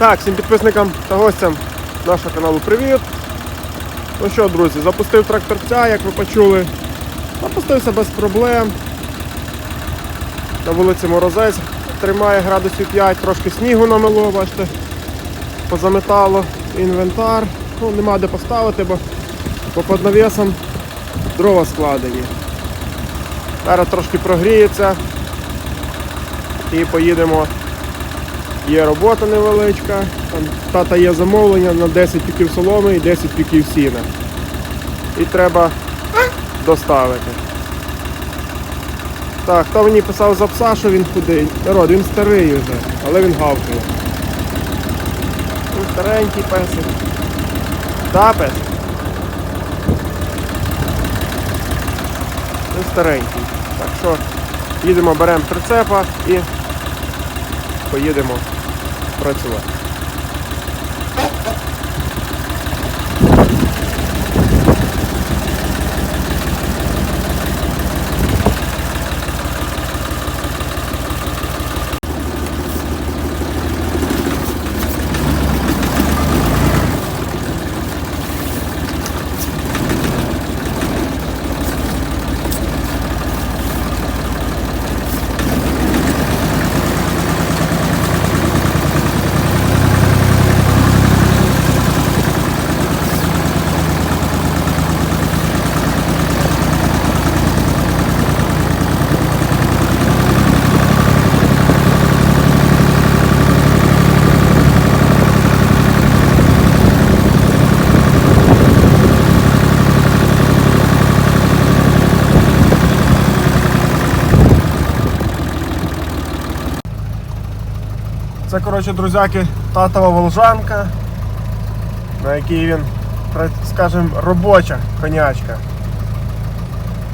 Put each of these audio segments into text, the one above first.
Так, всім підписникам та гостям нашого каналу привіт. Ну що, друзі, запустив тракторця, як ви почули. Запустився без проблем. На вулиці Морозець тримає градусів 5, трошки снігу намело, бачите, позаметало інвентар. Ну, нема де поставити, бо, бо під навісом дрова складені. Зараз трошки прогріється і поїдемо. Є робота невеличка. Там тата є замовлення на 10 піків соломи і 10 піків сіна. І треба доставити. Так, хто мені писав за пса, що він худий. Народ, він старий вже, але він гавкає. Він старенький песик. Песик? Він старенький. Так що їдемо, беремо прицепа і поїдемо працювати. Це, коротше, друзяки, татова волжанка, на якій він, скажімо, робоча конячка.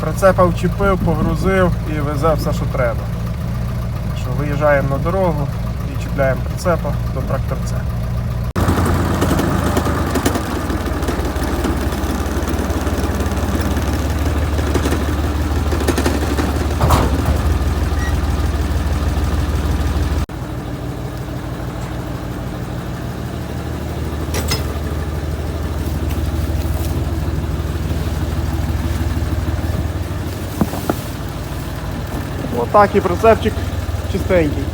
Прицепа вчепив, погрузив і везе все, що треба. Так що виїжджаємо на дорогу і чіпляємо прицепа до тракторця. Отак і прицепчик чистенький.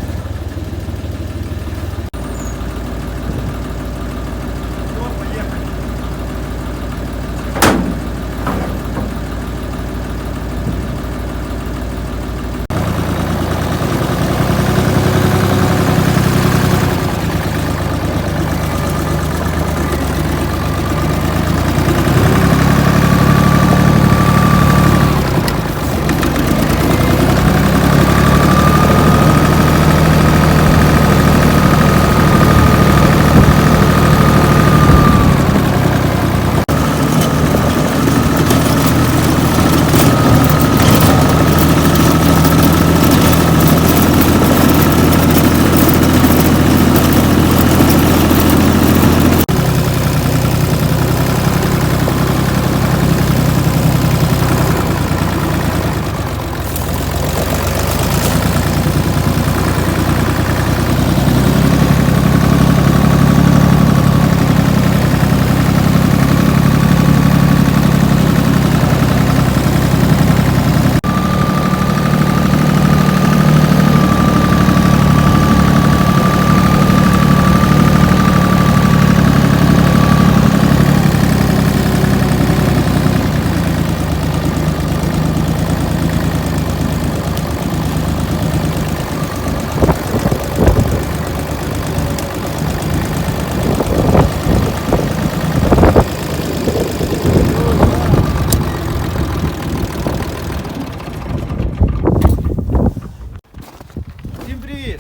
Всім привіт!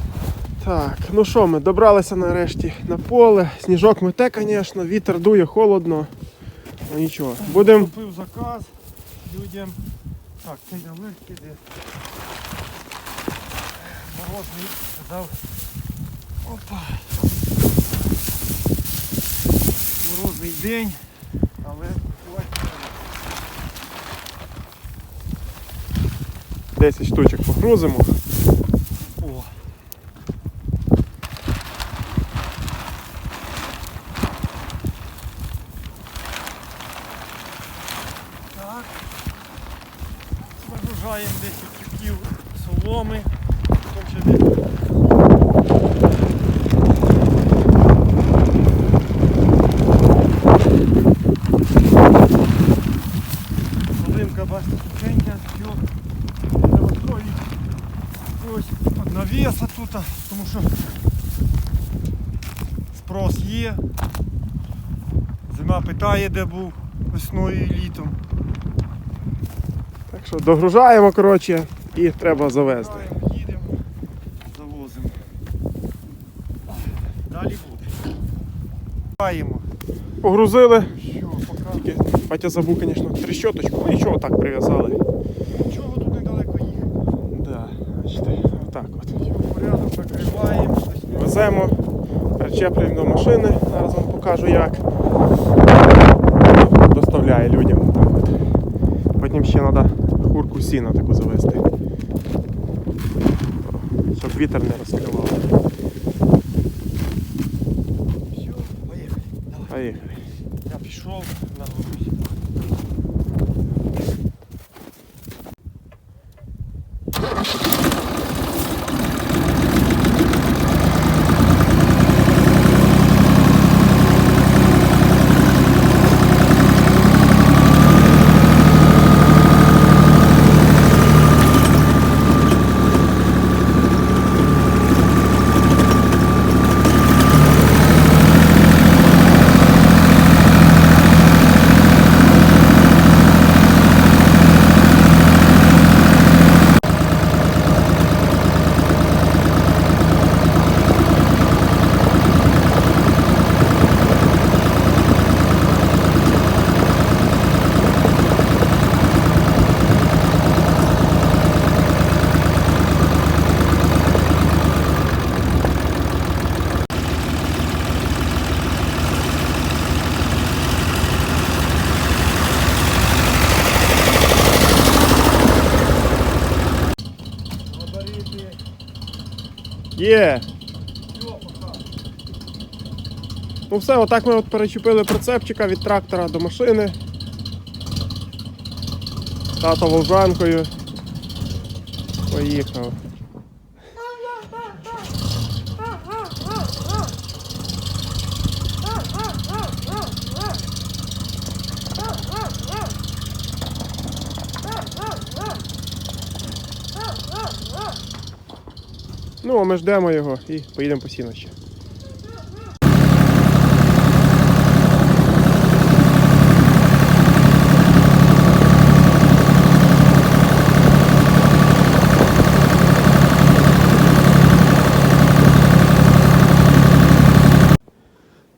Так, ну що, ми добралися нарешті на поле. Сніжок мете, звісно, вітер дує холодно. Ну нічого. Будемо. Купив заказ людям. Так, цей легкий де. Морозний сказав. Опа. Морозний день, але треба. 10 штучок погрузимо. О. загружаємо 10 тюків соломи. Потім ще десь Солинка бачите, сухенька, все. Заводкої. Ось навіса тут, тому що спрос є. Зима питає, де був весною і літом. Так що догружаємо, коротше, і треба завезти. Їдемо, завозимо. Далі буде. Граємо. Погрузили. Що. Тільки Батя забув, звісно, трещоточку, ну нічого так прив'язали. Нічого тут недалеко їхати. Да, бачите, отак от. Все, порядок, закриваємо. точніше. Веземо, причеплюємо до машини, зараз вам покажу як. Доставляє людям. Потім ще треба хурку сіна таку завести. Щоб вітер не розкривав. Є! Ну все, отак ми от перечепили прицепчика від трактора до машини. Тато волжанкою. Поїхав. Ну, а ми ждемо його і поїдемо по сіно ще.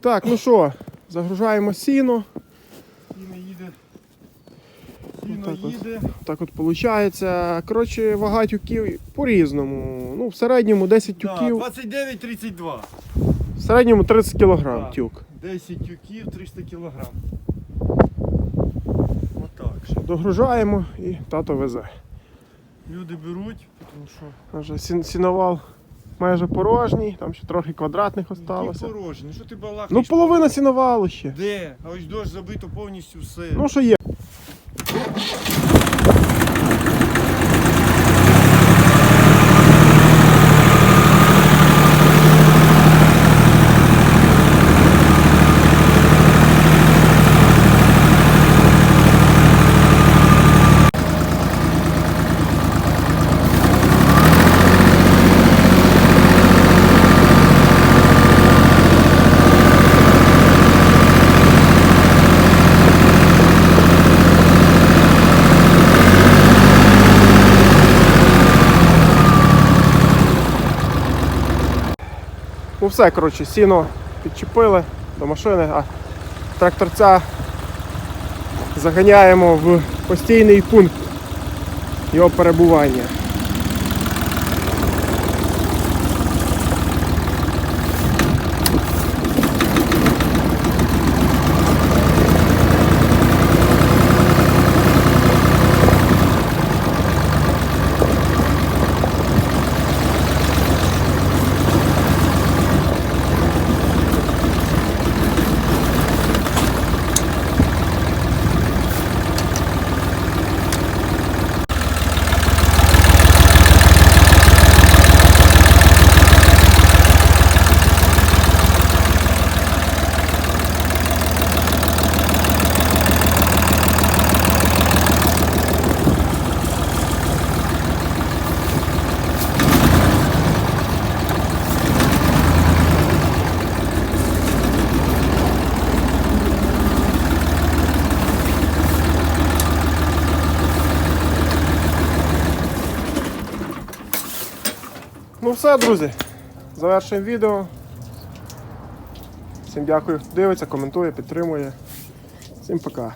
Так, ну що, загружаємо. Сіно їде. Отак от. Так от виходить. Коротше, вага тюків по-різному. Ну, в середньому 10 Да, тюків. 29-32. В середньому 30 кг Так. тюк. 10 тюків, 300 кг. Отак. Догружаємо і тато везе. Люди беруть, тому що Вже сін- сіновал майже порожній, там ще трохи квадратних осталося. Ну що ти балакаєш? Ну, половина сіновалу ще. Де? А ось дощ забито повністю все. Ну, що є. Ну все, коротше, сіно підчепили до машини, а тракторця заганяємо в постійний пункт його перебування. Ну все, друзі. Завершуємо відео. Всім дякую, хто дивиться, коментує, підтримує. Всім пока.